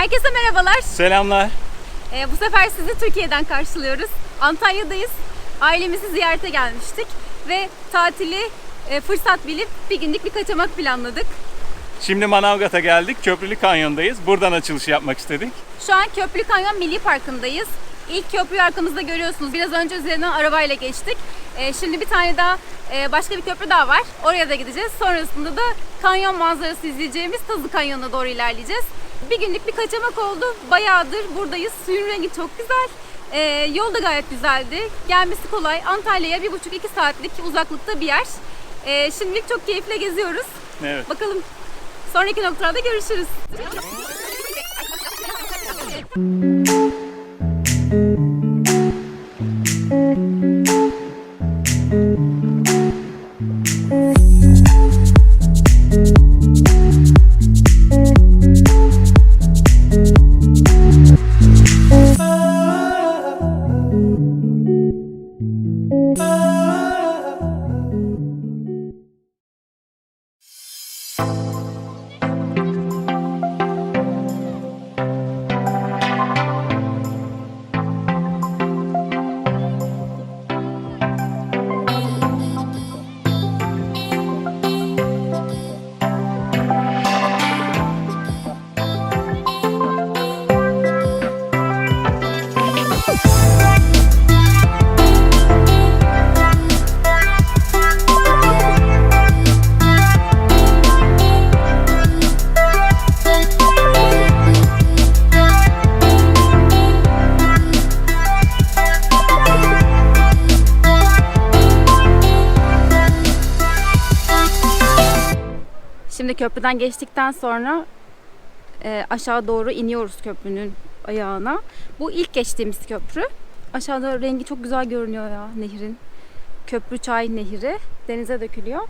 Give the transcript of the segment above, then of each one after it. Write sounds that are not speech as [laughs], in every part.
Herkese merhabalar. Selamlar. Ee, bu sefer sizi Türkiye'den karşılıyoruz. Antalya'dayız. Ailemizi ziyarete gelmiştik ve tatili e, fırsat bilip bir günlük bir kaçamak planladık. Şimdi Manavgat'a geldik. Köprülü Kanyon'dayız. Buradan açılış yapmak istedik. Şu an Köprülü Kanyon Milli Parkı'ndayız. İlk köprüyü arkamızda görüyorsunuz. Biraz önce üzerinden arabayla geçtik. Ee, şimdi bir tane daha e, başka bir köprü daha var. Oraya da gideceğiz. Sonrasında da kanyon manzarası izleyeceğimiz Tazı Kanyonu'na doğru ilerleyeceğiz. Bir günlük bir kaçamak oldu. Bayağıdır buradayız. Suyun rengi çok güzel. Ee, yol da gayet güzeldi. Gelmesi kolay. Antalya'ya bir buçuk iki saatlik uzaklıkta bir yer. Ee, şimdilik çok keyifle geziyoruz. Evet. Bakalım sonraki noktalarda görüşürüz. Köprüden geçtikten sonra e, aşağı doğru iniyoruz köprünün ayağına. Bu ilk geçtiğimiz köprü. Aşağıda rengi çok güzel görünüyor ya nehrin. Köprü Çay Nehri denize dökülüyor.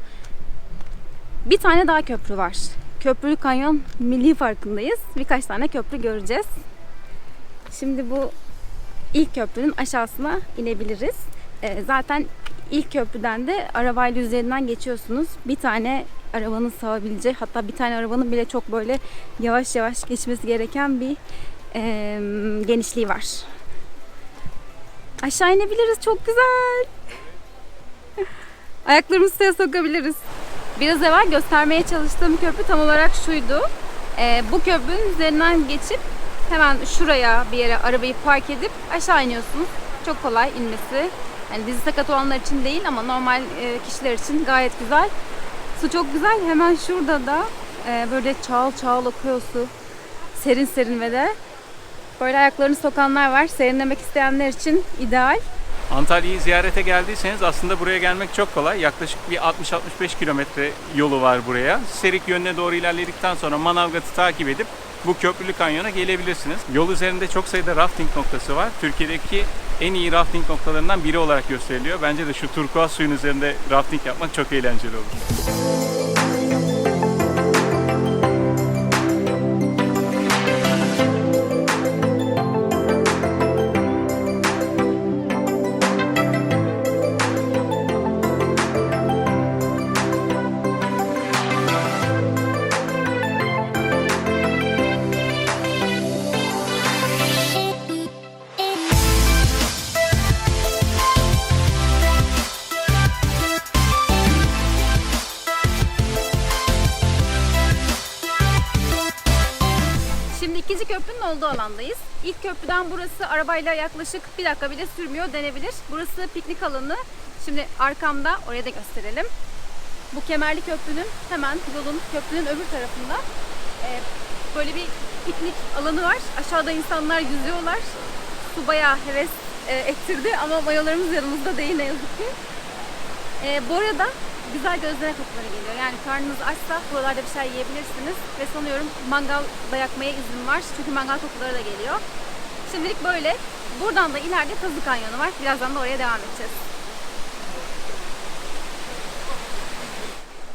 Bir tane daha köprü var. Köprülü Kanyon Milli Parkı'ndayız. Birkaç tane köprü göreceğiz. Şimdi bu ilk köprünün aşağısına inebiliriz. E, zaten ilk köprüden de arabayla üzerinden geçiyorsunuz. Bir tane arabanın sığabileceği hatta bir tane arabanın bile çok böyle yavaş yavaş geçmesi gereken bir e, genişliği var. Aşağı inebiliriz çok güzel. [laughs] Ayaklarımızı suya sokabiliriz. Biraz evvel göstermeye çalıştığım köprü tam olarak şuydu. E, bu köprünün üzerinden geçip hemen şuraya bir yere arabayı park edip aşağı iniyorsunuz. Çok kolay inmesi. Yani dizi sakat olanlar için değil ama normal e, kişiler için gayet güzel. Su çok güzel. Hemen şurada da e, böyle çağıl çağıl akıyor su. Serin serin ve de böyle ayaklarını sokanlar var. Serinlemek isteyenler için ideal. Antalya'yı ziyarete geldiyseniz aslında buraya gelmek çok kolay. Yaklaşık bir 60-65 kilometre yolu var buraya. Serik yönüne doğru ilerledikten sonra Manavgat'ı takip edip bu köprülü kanyona gelebilirsiniz. Yol üzerinde çok sayıda rafting noktası var. Türkiye'deki en iyi rafting noktalarından biri olarak gösteriliyor. Bence de şu turkuaz suyun üzerinde rafting yapmak çok eğlenceli olur. İkinci köprünün olduğu alandayız. İlk köprüden burası arabayla yaklaşık bir dakika bile sürmüyor denebilir. Burası piknik alanı. Şimdi arkamda oraya da gösterelim. Bu kemerli köprünün hemen yolun köprünün öbür tarafında e, böyle bir piknik alanı var. Aşağıda insanlar yüzüyorlar. Su bayağı heves e, ettirdi ama mayolarımız yanımızda değil ne yazık ki. E, bu arada güzel gözleme kokuları geliyor. Yani karnınız açsa buralarda bir şey yiyebilirsiniz. Ve sanıyorum mangal da yakmaya izin var. Çünkü mangal kokuları da geliyor. Şimdilik böyle. Buradan da ileride Tazı Kanyonu var. Birazdan da oraya devam edeceğiz.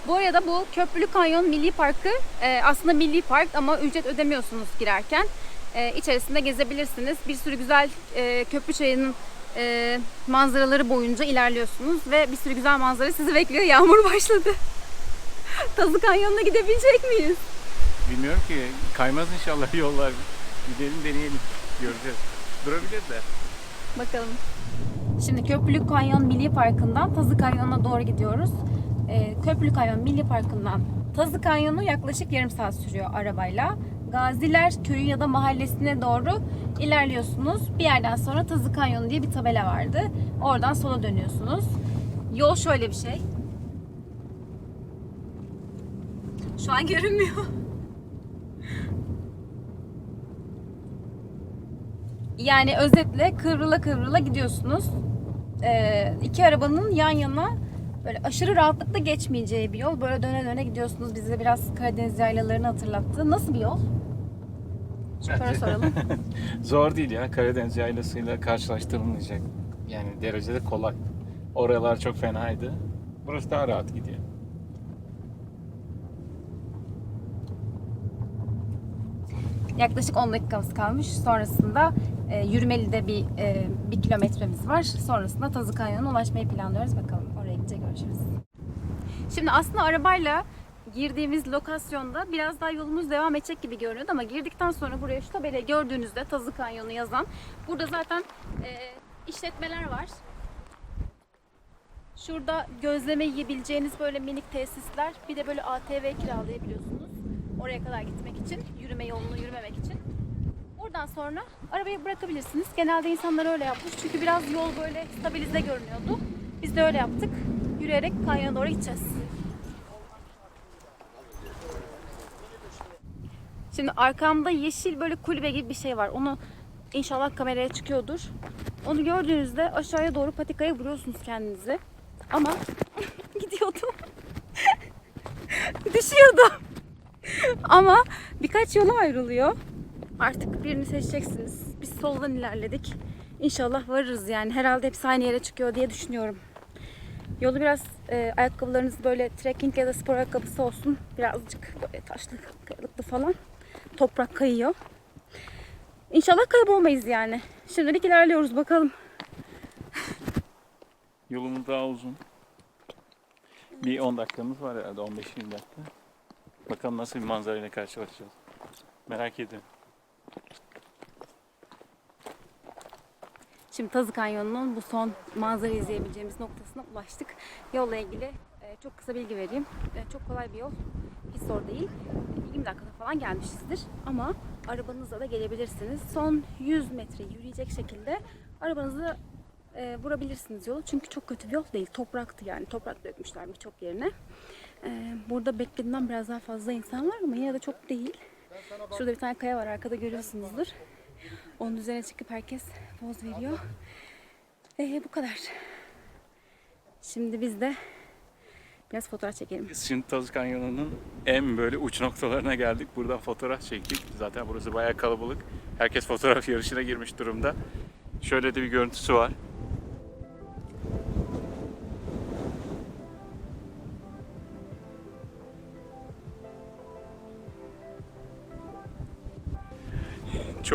Bu arada bu Köprülü Kanyon Milli Parkı e, aslında milli park ama ücret ödemiyorsunuz girerken. E, içerisinde gezebilirsiniz. Bir sürü güzel e, köprü çayının e, manzaraları boyunca ilerliyorsunuz ve bir sürü güzel manzara sizi bekliyor. Yağmur başladı. [laughs] Tazı Kanyonu'na gidebilecek miyiz? Bilmiyorum ki kaymaz inşallah yollar. Gidelim deneyelim. Göreceğiz. Durabilir de. Bakalım. Şimdi Köprülü Kanyon Milli Parkı'ndan Tazı Kanyonu'na doğru gidiyoruz. Ee, Köprülü Kanyon Milli Parkı'ndan Tazı Kanyonu yaklaşık yarım saat sürüyor arabayla. Gaziler Köyü ya da mahallesine doğru ilerliyorsunuz. Bir yerden sonra Tazı Kanyonu diye bir tabela vardı. Oradan sola dönüyorsunuz. Yol şöyle bir şey. Şu an görünmüyor. [laughs] Yani özetle kıvrıla kıvrıla gidiyorsunuz. Ee, iki arabanın yan yana böyle aşırı rahatlıkla geçmeyeceği bir yol. Böyle döne döne gidiyorsunuz. Bize biraz Karadeniz yaylalarını hatırlattı. Nasıl bir yol? Şoföre soralım. [laughs] Zor değil ya. Karadeniz yaylasıyla karşılaştırılmayacak. Yani derecede kolay. Oralar çok fenaydı. Burası daha rahat gidiyor. Yaklaşık 10 dakikamız kalmış. Sonrasında e, yürümeli de bir e, bir kilometremiz var. Sonrasında Tazı Kanyonu'na ulaşmayı planlıyoruz. Bakalım görüşürüz. Şimdi aslında arabayla girdiğimiz lokasyonda biraz daha yolumuz devam edecek gibi görünüyordu ama girdikten sonra buraya şu tabelayı gördüğünüzde Tazı Kanyonu yazan burada zaten e, işletmeler var. Şurada gözleme yiyebileceğiniz böyle minik tesisler bir de böyle ATV kiralayabiliyorsunuz. Oraya kadar gitmek için, yürüme yolunu yürümemek için. Buradan sonra arabayı bırakabilirsiniz. Genelde insanlar öyle yapmış çünkü biraz yol böyle stabilize görünüyordu. Biz de öyle yaptık. Yürüyerek kanyona doğru gideceğiz. Şimdi arkamda yeşil böyle kulübe gibi bir şey var. Onu inşallah kameraya çıkıyordur. Onu gördüğünüzde aşağıya doğru patikaya vuruyorsunuz kendinizi. Ama [laughs] gidiyordum. [laughs] Düşüyordum. Ama birkaç yola ayrılıyor. Artık birini seçeceksiniz. Biz soldan ilerledik. İnşallah varırız yani. Herhalde hepsi aynı yere çıkıyor diye düşünüyorum. Yolu biraz e, ayakkabılarınız böyle trekking ya da spor ayakkabısı olsun. Birazcık böyle taşlı, kayalıklı falan. Toprak kayıyor. İnşallah kaybolmayız yani. Şimdilik ilerliyoruz bakalım. Yolumuz daha uzun. Bir 10 dakikamız var herhalde 15-20 dakika. Bakalım nasıl bir manzarayla karşılaşacağız. Merak ediyorum. Şimdi Tazı Kanyonu'nun bu son manzara izleyebileceğimiz noktasına ulaştık. Yolla ilgili e, çok kısa bilgi vereyim. E, çok kolay bir yol. Hiç zor değil. E, 20 dakikada falan gelmişizdir. Ama arabanızla da gelebilirsiniz. Son 100 metre yürüyecek şekilde arabanızı e, vurabilirsiniz yolu. Çünkü çok kötü bir yol değil. Topraktı yani. Toprak dökmüşler birçok yerine. E, burada beklediğimden biraz daha fazla insan var ama yine de çok değil. Şurada bir tane kaya var arkada görüyorsunuzdur. Onun üzerine çıkıp herkes poz veriyor. Ee, bu kadar. Şimdi biz de biraz fotoğraf çekelim. Biz şimdi Tazı Kanyonu'nun en böyle uç noktalarına geldik. Buradan fotoğraf çektik. Zaten burası bayağı kalabalık. Herkes fotoğraf yarışına girmiş durumda. Şöyle de bir görüntüsü var.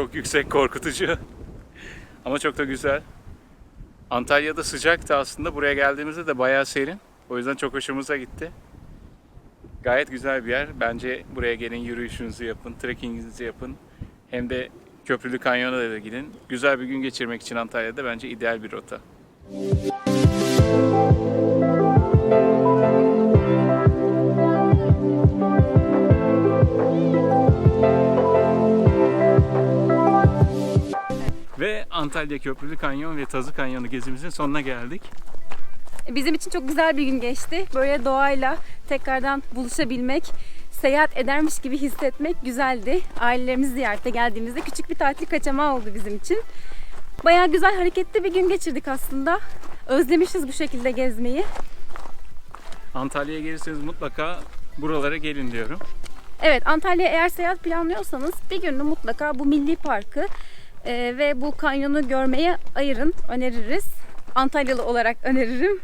Çok yüksek, korkutucu. Ama çok da güzel. Antalya'da sıcaktı aslında. Buraya geldiğimizde de bayağı serin. O yüzden çok hoşumuza gitti. Gayet güzel bir yer. Bence buraya gelin yürüyüşünüzü yapın, trekkinginizi yapın. Hem de Köprülü Kanyon'a da gidin. Güzel bir gün geçirmek için Antalya'da bence ideal bir rota. Ve Antalya Köprülü Kanyon ve Tazı Kanyonu gezimizin sonuna geldik. Bizim için çok güzel bir gün geçti. Böyle doğayla tekrardan buluşabilmek, seyahat edermiş gibi hissetmek güzeldi. Ailelerimizi ziyarete geldiğimizde küçük bir tatil kaçamağı oldu bizim için. Bayağı güzel hareketli bir gün geçirdik aslında. Özlemişiz bu şekilde gezmeyi. Antalya'ya gelirseniz mutlaka buralara gelin diyorum. Evet Antalya'ya eğer seyahat planlıyorsanız bir gününü mutlaka bu milli parkı e, ve bu kanyonu görmeye ayırın. Öneririz. Antalyalı olarak [laughs] öneririm.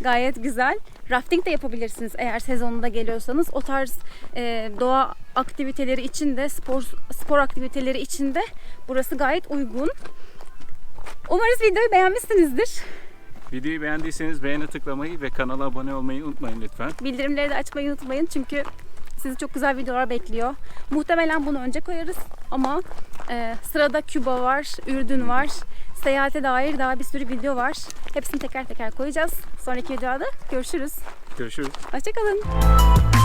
Gayet güzel. Rafting de yapabilirsiniz eğer sezonunda geliyorsanız. O tarz e, doğa aktiviteleri için de spor spor aktiviteleri için de burası gayet uygun. Umarız videoyu beğenmişsinizdir. Videoyu beğendiyseniz beğene tıklamayı ve kanala abone olmayı unutmayın lütfen. Bildirimleri de açmayı unutmayın çünkü sizi çok güzel videolar bekliyor. Muhtemelen bunu önce koyarız ama Ee, sırada Küba var, Ürdün var. Seyahate dair daha bir sürü video var. Hepsini teker teker koyacağız. Sonraki videoda görüşürüz. Görüşürüz. Hoşçakalın.